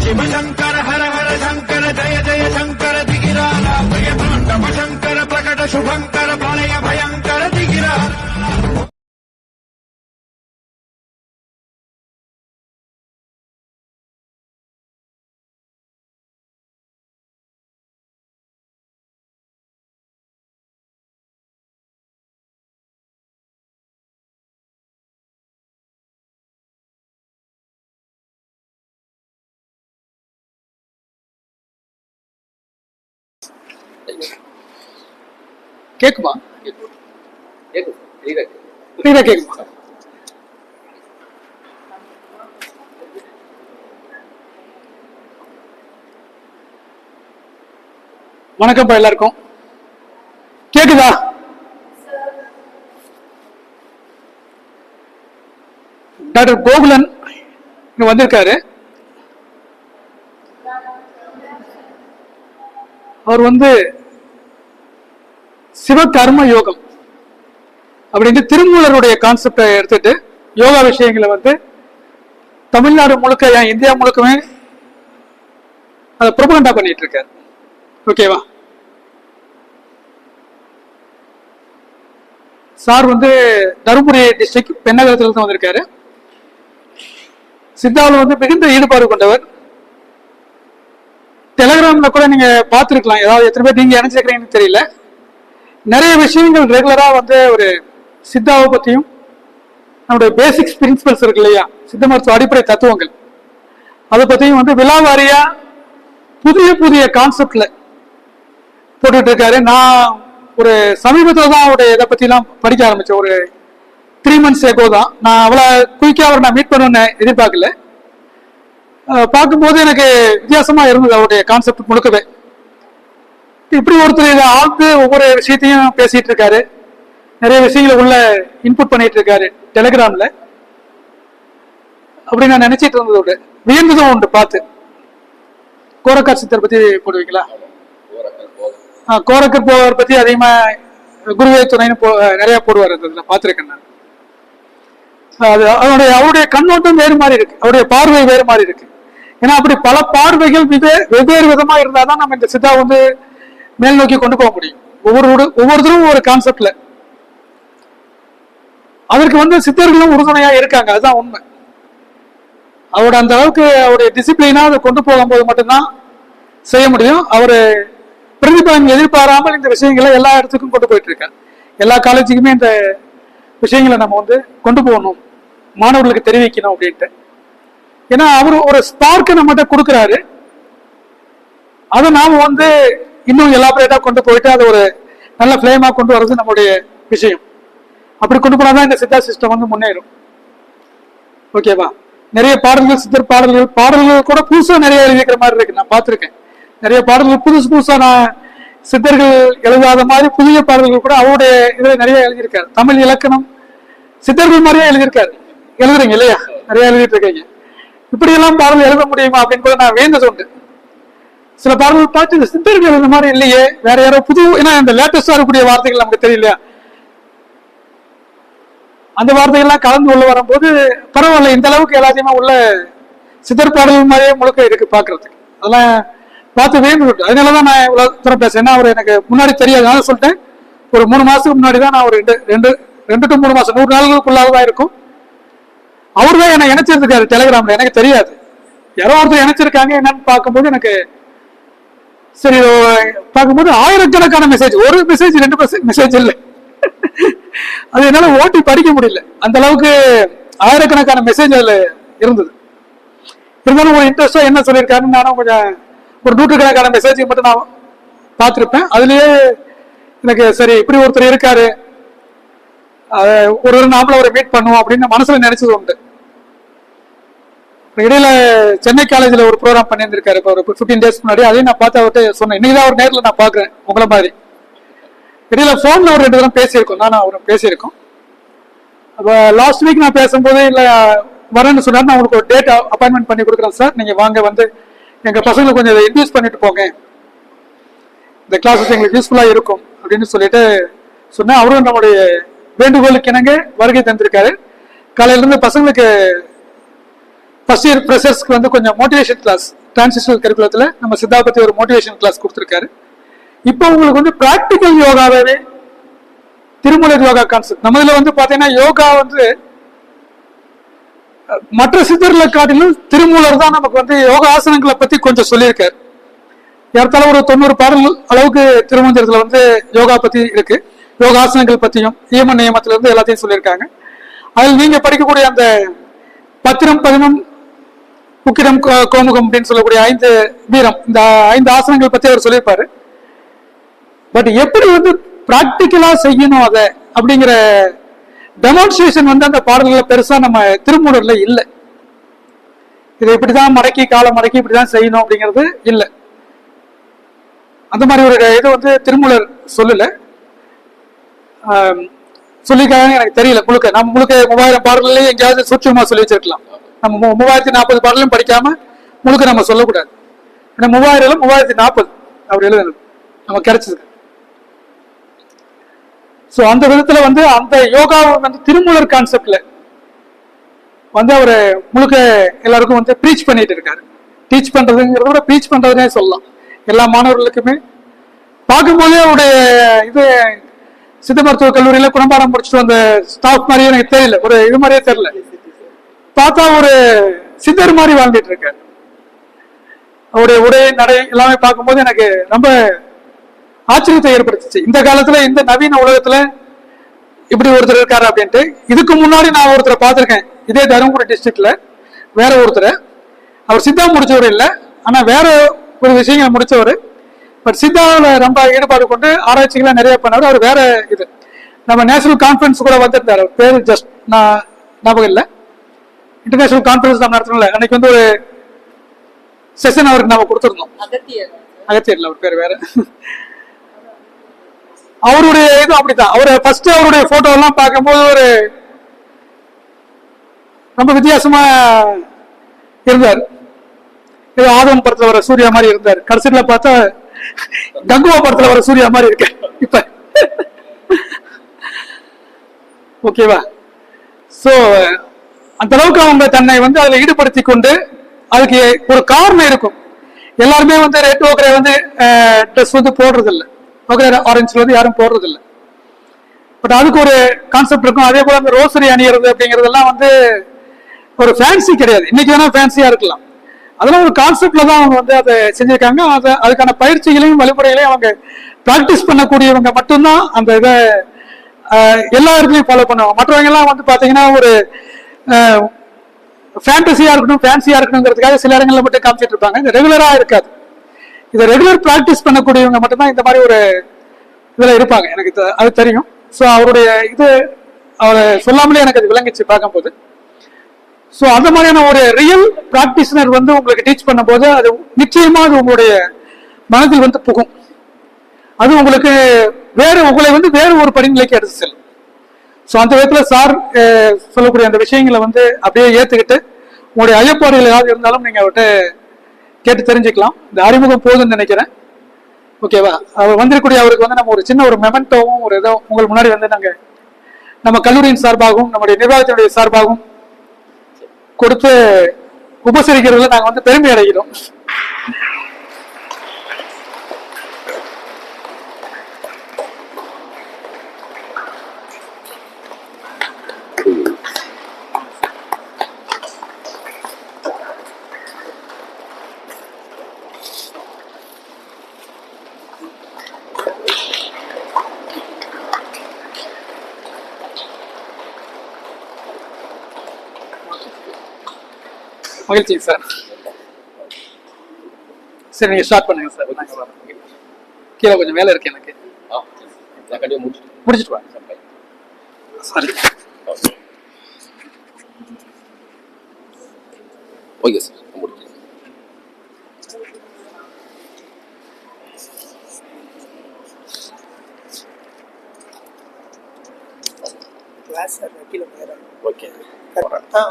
शिव शङ्कर हर हर शङ्कर जय जय शङ्कर भयताण्डव शङ्कर प्रकट शुभङ्कर प्रलय भयङ्कर கேக்குமா? கேக்குமா கேக்குமா? வணக்கம்ப்பா எல்லாருக்கும். கேக்குதா? டாக்டர் கோகுலன் இங்க வந்திருக்காரு. அவர் வந்து சிவகர்ம யோகம் அப்படின்னு திருமூலருடைய கான்செப்டை எடுத்துட்டு யோகா விஷயங்களை வந்து தமிழ்நாடு முழுக்க ஏன் இந்தியா முழுக்கமே அதை ப்ரொபகண்டா பண்ணிட்டு இருக்காரு ஓகேவா சார் வந்து தருமபுரி டிஸ்ட்ரிக்ட் பெண்ணகரத்தில் இருந்து வந்திருக்காரு. சித்தாவில் வந்து மிகுந்த ஈடுபாடு கொண்டவர். டெலகிராமில் கூட நீங்க பார்த்துருக்கலாம். ஏதாவது எத்தனை பேர் நீங்க இணைஞ்சிருக்கிறீங்கன்னு தெரியல. நிறைய விஷயங்கள் ரெகுலராக வந்து ஒரு சித்தாவை பற்றியும் நம்முடைய பேசிக்ஸ் பிரின்சிபல்ஸ் இருக்கு இல்லையா? சித்த மருத்துவ அடிப்படை தத்துவங்கள். அதை பற்றியும் வந்து விழாவாரியாக புதிய புதிய கான்செப்டில் போட்டுட்டு இருக்காரு. நான் ஒரு சமீபத்தில் தான் அவருடைய இதை பற்றிலாம் படிக்க ஆரம்பித்தேன் ஒரு த்ரீ மந்த்ஸ் ஏகோ தான். நான் அவ்வளோ குயிக்காக அவரை நான் மீட் பண்ணுவேன்னு எதிர்பார்க்கல. பார்க்கும்போது எனக்கு வித்தியாசமாக இருந்தது அவருடைய கான்செப்ட் முழுக்கவே. இப்படி ஒருத்தர் இதை ஆழ்ந்து ஒவ்வொரு விஷயத்தையும் பேசிட்டு இருக்காரு. நிறைய விஷயங்களை உள்ள இன்புட் பண்ணிட்டு இருக்காரு டெலிகிராம்ல அப்படி நான் நினைச்சிட்டு இருந்ததோடு வியந்ததும் உண்டு பார்த்து. கோரக்கர் சித்தர் பத்தி போடுவீங்களா? கோரக்கர் போவர் பத்தி அதிகமா குருவே துணைன்னு போ நிறைய போடுவார் அதுல பார்த்துருக்கேன் நான். அது அவருடைய அவருடைய கண்ணோட்டம் வேறு மாதிரி இருக்கு. அவருடைய பார்வை வேறு மாதிரி இருக்கு. ஏன்னா அப்படி பல பார்வைகள் மிக வெவ்வேறு விதமா இருந்தாதான் நம்ம இந்த சித்தா வந்து மேல் நோக்கி கொண்டு போக முடியும். ஒவ்வொரு ஒவ்வொருத்தரும் ஒரு கான்செப்ட்ல அதற்கு வந்து சித்தர்களும் உறுதுணையா இருக்காங்க. அதுதான் உண்மை. அவரோட அந்த அளவுக்கு அவருடைய டிசிப்ளினா அதை கொண்டு போகும்போது மட்டும்தான் செய்ய முடியும். அவரு பிரதிபலன் எதிர்பாராமல் இந்த விஷயங்களை எல்லா இடத்துக்கும் கொண்டு போயிட்டு இருக்காரு எல்லா காலேஜுக்குமே இந்த விஷயங்களை நம்ம வந்து கொண்டு போகணும். மாணவர்களுக்கு தெரிவிக்கணும் அப்படின்ட்டு. ஏன்னா அவர் ஒரு ஸ்பார்க்கை நம்மகிட்ட கொடுக்குறாரு. அதை நாம் வந்து இன்னும் எலாபரேட்டா கொண்டு போயிட்டு அதை ஒரு நல்ல ஃபிளேமா கொண்டு வர்றது நம்மளுடைய விஷயம். அப்படி கொண்டு போனாதான் இந்த சித்தா சிஸ்டம் வந்து முன்னேறும். ஓகேவா நிறைய பாடல்கள் சித்தர் பாடல்கள் பாடல்கள் கூட புதுசா நிறைய எழுதிக்கிற மாதிரி இருக்கு. நான் பார்த்திருக்கேன். நிறைய பாடல்கள் புதுசு புதுசா நான் சித்தர்கள் எழுதாத மாதிரி புதிய பாடல்கள் கூட அவருடைய இதுல நிறைய எழுதியிருக்காரு. தமிழ் இலக்கணம் சித்தர்கள் மாதிரியே எழுதியிருக்காரு. எழுதுறீங்க இல்லையா? நிறைய எழுதிட்டு இருக்கீங்க. இப்படி எல்லாம் பாடல் எழுத முடியுமா அப்படின்னு கூட நான் வேந்தது உண்டு. சில பாடல்கள் பார்த்து இந்த மாதிரி இல்லையே வேற யாரோ புது ஏன்னா இந்த லேட்டஸ்டா இருக்கக்கூடிய வார்த்தைகள் நமக்கு தெரியலையா? அந்த வார்த்தைகள்லாம் கலந்து உள்ள வரும்போது பரவாயில்ல இந்த அளவுக்கு எல்லாத்தையுமே உள்ள சித்தர் பாடல்கள் மாதிரியே முழுக்க இருக்கு பாக்குறதுக்கு அதெல்லாம் பார்த்து வேணும் அதனாலதான் நான் இவ்வளவு தூரம் பேசுறேன். ஏன்னா அவர் எனக்கு முன்னாடி தெரியாது. சொல்லிட்டேன் ஒரு மூணு மாசத்துக்கு முன்னாடி தான் நான் ஒரு ரெண்டு ரெண்டு ரெண்டு டு மூணு மாசம் நூறு நாளுக்குள்ளாக தான் இருக்கும். அவர் தான் என்னை இணைச்சிருக்காரு டெலிகிராம்ல எனக்கு தெரியாது. யாரோ ஒருத்தர் இணைச்சிருக்காங்க என்னன்னு பார்க்கும்போது எனக்கு சரி பார்க்கும்போது ஆயிரக்கணக்கான மெசேஜ் ஒரு மெசேஜ் ரெண்டு மெசேஜ் இல்லை. அது என்னால ஓட்டி படிக்க முடியல. அந்த அளவுக்கு ஆயிரக்கணக்கான மெசேஜ் அதுல இருந்தது. இருந்தாலும் ஒரு இன்ட்ரெஸ்டா என்ன சொல்லியிருக்காருன்னு நானும் கொஞ்சம் ஒரு நூற்றுக்கணக்கான மெசேஜ் மட்டும் நான் பார்த்துருப்பேன். அதுலயே எனக்கு சரி இப்படி ஒருத்தர் இருக்காரு. ஒரு ஒரு நாமளும் அவரை மீட் பண்ணுவோம் அப்படின்னு மனசுல நினைச்சது உண்டு. இடையில சென்னை காலேஜ்ல ஒரு ப்ரோக்ராம் பண்ணியிருந்திருக்காரு. இப்போ ஒரு ஃபிஃப்டீன் டேஸ் முன்னாடி அதையும் நான் பார்த்து அவர்கிட்ட சொன்னேன். இன்னைக்கு தான் அவர் நேரில் நான் பார்க்குறேன். உங்களை மாதிரி. இடையில போன்ல ஒரு ரெண்டு தரம் பேசியிருக்கோம். நானும் அவரும் பேசியிருக்கோம். அப்போ லாஸ்ட் வீக் நான் பேசும்போது இல்லை வரேன்னு சொன்னார். நான் உங்களுக்கு ஒரு டேட் அப்பாயின்மெண்ட் பண்ணி கொடுக்குறேன் சார். நீங்கள் வாங்க வந்து எங்கள் பசங்களை கொஞ்சம் இதை இன்ட்யூஸ் பண்ணிட்டு போங்க. இந்த கிளாஸஸ் எங்களுக்கு யூஸ்ஃபுல்லாக இருக்கும் அப்படின்னு சொல்லிட்டு சொன்னேன். அவரும் நம்முடைய வேண்டுகோளுக்கு இணங்க வருகை தந்திருக்காரு. காலையிலேருந்து பசங்களுக்கு ஃபர்ஸ்ட் இயர் ஃப்ரெஷர்ஸ்க்கு வந்து கொஞ்சம் மோட்டிவேஷன் கிளாஸ் டிரான்சிஷனல் கரிக்குலத்தில் நம்ம சித்தாபதி ஒரு மோட்டிவேஷன் கிளாஸ் கொடுத்துருக்காரு. இப்போ உங்களுக்கு வந்து ப்ராக்டிக்கல் யோகாவே திருமூலர் யோகா கான்செப்ட் நம்ம இதில் வந்து பார்த்தீங்கன்னா யோகா வந்து மற்ற சித்தர்களை காட்டிலும் திருமூலர் தான் நமக்கு வந்து யோகா ஆசனங்களை பத்தி கொஞ்சம் சொல்லியிருக்காரு. ஏறத்தாழ ஒரு தொண்ணூறு பாடல் அளவுக்கு திருமந்திரத்தில் வந்து யோகா பத்தி இருக்கு. யோகாசனங்கள் பத்தியும் நியம நியமத்திலிருந்து எல்லாத்தையும் சொல்லியிருக்காங்க. அதில் நீங்க படிக்கக்கூடிய அந்த பத்திரம் பதினம் உக்கிரம் கோ- கோமுகம் அப்படின்னு சொல்லக்கூடிய ஐந்து வீரம் இந்த ஐந்து ஆசனங்கள் பற்றி அவர் சொல்லியிருப்பாரு. பட் எப்படி வந்து ப்ராக்டிக்கலாக செய்யணும் அதை அப்படிங்கிற டெமான்ஸ்ட்ரேஷன் வந்து அந்த பாடல்களை பெருசாக நம்ம திருமூலரில் இல்லை. இதை இப்படி தான் மடக்கி காலை மடக்கி இப்படிதான் செய்யணும் அப்படிங்கிறது இல்லை. அந்த மாதிரி ஒரு இது வந்து திருமூலர் சொல்லலை. ஆம், சொல்லியிருக்காங்கன்னு எனக்கு தெரியல முழுக்க. நம்ம முழுக்க மூவாயிரம் பாடல்களே எங்கேயாவது சூட்சமாக சொல்லி வச்சிருக்கலாம். நம்ம மூவாயிரத்தி நாற்பது பாடலும் படிக்காம முழுக்க நம்ம சொல்லக்கூடாது. ஏன்னா மூவாயிரம் மூவாயிரத்தி நாற்பது அப்படி எழுதணும். நம்ம கிடைச்சது ஸோ அந்த விதத்துல வந்து அந்த யோகா வந்து திருமூலர் கான்செப்ட்ல வந்து அவர் முழுக்க எல்லாருக்கும் வந்து ப்ரீச் பண்ணிட்டு இருக்காரு. டீச் பண்றதுங்கிறத விட ப்ரீச் பண்றதுனே சொல்லலாம். எல்லா மாணவர்களுக்குமே. பார்க்கும்போதே அவருடைய இது சித்த மருத்துவக் கல்லூரியில குணப்பாடம் முடிச்சுட்டு வந்த ஸ்டாஃப் மாதிரியே எனக்கு தெரியல. ஒரு இது மாதிரியே தெரியல. பார்த்தா ஒரு சித்தர் மாதிரி வாழ்ந்துட்டு இருக்காரு அவருடைய உடை நடை எல்லாமே பார்க்கும்போது எனக்கு ரொம்ப ஆச்சரியத்தை ஏற்படுத்துச்சு. இந்த காலத்துல இந்த நவீன உலகத்துல இப்படி ஒருத்தர் இருக்காரு அப்படின்ட்டு இதுக்கு முன்னாடி நான் ஒருத்தரை பார்த்துருக்கேன். இதே தருமபுரி டிஸ்ட்ரிக்ட்ல வேற ஒருத்தர். அவர் சித்தா முடிச்சவர் இல்லை ஆனா வேற ஒரு விஷயங்களை முடிச்சவர். பட் சித்தாவில் ரொம்ப ஈடுபாடு கொண்டு ஆராய்ச்சிகளை நிறைய பண்ணவர். அவர் வேற இது. நம்ம நேஷனல் கான்ஃபரன்ஸ் கூட வந்திருந்தார். பேர் பேரு ஜஸ்ட் நான் ஞாபகம் இல்லை. இன்டர்நேஷனல் கான்ஃபரன்ஸ் நம்ம நடத்தணும்ல. அன்னைக்கு வந்து ஒரு செஷன் அவருக்கு நாம கொடுத்துருந்தோம். அகத்தியர். அகத்தியர்ல அவர் பேர் வேற. அவருடைய இது அப்படித்தான். அவரு ஃபர்ஸ்ட் அவருடைய போட்டோ எல்லாம் பார்க்கும்போது ஒரு ரொம்ப வித்தியாசமா இருந்தார். ஏதோ ஆதம் படத்துல வர சூர்யா மாதிரி இருந்தார். கடைசியில பார்த்தா கங்குவா படத்துல வர சூர்யா மாதிரி இருக்க. இப்ப. ஓகேவா? சோ அந்த அளவுக்கு அவங்க தன்னை வந்து அதுல ஈடுபடுத்தி கொண்டு அதுக்கு ஒரு காரணம் இருக்கும். எல்லாருமே வந்து ரெட் ஓக்கரை வந்து ட்ரெஸ் வந்து போடுறதில்ல. ஓகே ஆரஞ்சில் வந்து யாரும் போடுறதில்ல. பட் அதுக்கு ஒரு கான்செப்ட் இருக்கும். அதே போல அந்த ரோசரி அணியிறது அப்படிங்கிறதெல்லாம் வந்து ஒரு ஃபேன்சி கிடையாது. இன்னைக்கு வேணா ஃபேன்சியா இருக்கலாம். அதெல்லாம் ஒரு கான்செப்ட்ல தான் அவங்க வந்து அதை செஞ்சிருக்காங்க. அதை அதுக்கான பயிற்சிகளையும் வழிமுறைகளையும் அவங்க ப்ராக்டிஸ் பண்ணக்கூடியவங்க மட்டும்தான் அந்த இதை எல்லாருக்குமே எல்லா இடத்துலையும் ஃபாலோ பண்ணுவாங்க. மற்றவங்க எல்லாம் வந்து பாத்தீங்கன்னா ஒரு ஃபேண்டசியா இருக்கணும் ஃபேன்சியாக இருக்கணுங்கிறதுக்காக சில இடங்களில் மட்டும் காமிச்சிட்டு இருப்பாங்க. இது ரெகுலராக இருக்காது. இதை ரெகுலர் ப்ராக்டிஸ் பண்ணக்கூடியவங்க மட்டும்தான் இந்த மாதிரி ஒரு இதில் இருப்பாங்க. எனக்கு அது தெரியும். ஸோ அவருடைய இது அவரை சொல்லாமலே எனக்கு அது விளங்கிச்சு பார்க்கும்போது. ஸோ அந்த மாதிரியான ஒரு ரியல் ப்ராக்டிஸ்னர் வந்து உங்களுக்கு டீச் பண்ணும்போது அது நிச்சயமாக அது உங்களுடைய மனதில் வந்து புகும். அது உங்களுக்கு வேறு உங்களை வந்து வேறு ஒரு படிநிலைக்கு எடுத்து செல்லும். ஸோ அந்த விதத்துல சார் சொல்லக்கூடிய அந்த விஷயங்களை வந்து அப்படியே ஏத்துக்கிட்டு உங்களுடைய ஐயப்பாடுகள் ஏதாவது இருந்தாலும் நீங்க அவர்கிட்ட கேட்டு தெரிஞ்சுக்கலாம். இந்த அறிமுகம் போதும்னு நினைக்கிறேன். ஓகேவா அவர் வந்திருக்கூடிய அவருக்கு வந்து நம்ம ஒரு சின்ன ஒரு மெமெண்டோவும் ஒரு ஏதோ உங்களுக்கு முன்னாடி வந்து நாங்க நம்ம கல்லூரியின் சார்பாகவும் நம்முடைய நிர்வாகத்தினுடைய சார்பாகவும் கொடுத்து உபசரிக்கிறதுல நாங்க வந்து பெருமை அடைகிறோம். மகிழ்ச்சி சார் சரி நீங்க ஸ்டார்ட் பண்ணுங்க சார் நாங்க வரோம். கீழே கொஞ்சம் வேலை இருக்கு எனக்கு. ஆ நான் கண்டிப்பாக முடிச்சுட்டு முடிச்சிட்டு வாங்க சாரி ஓகே சார் முடிச்சு கிளாஸ் சார் கீழே போயிடுறேன் ஓகே ஆ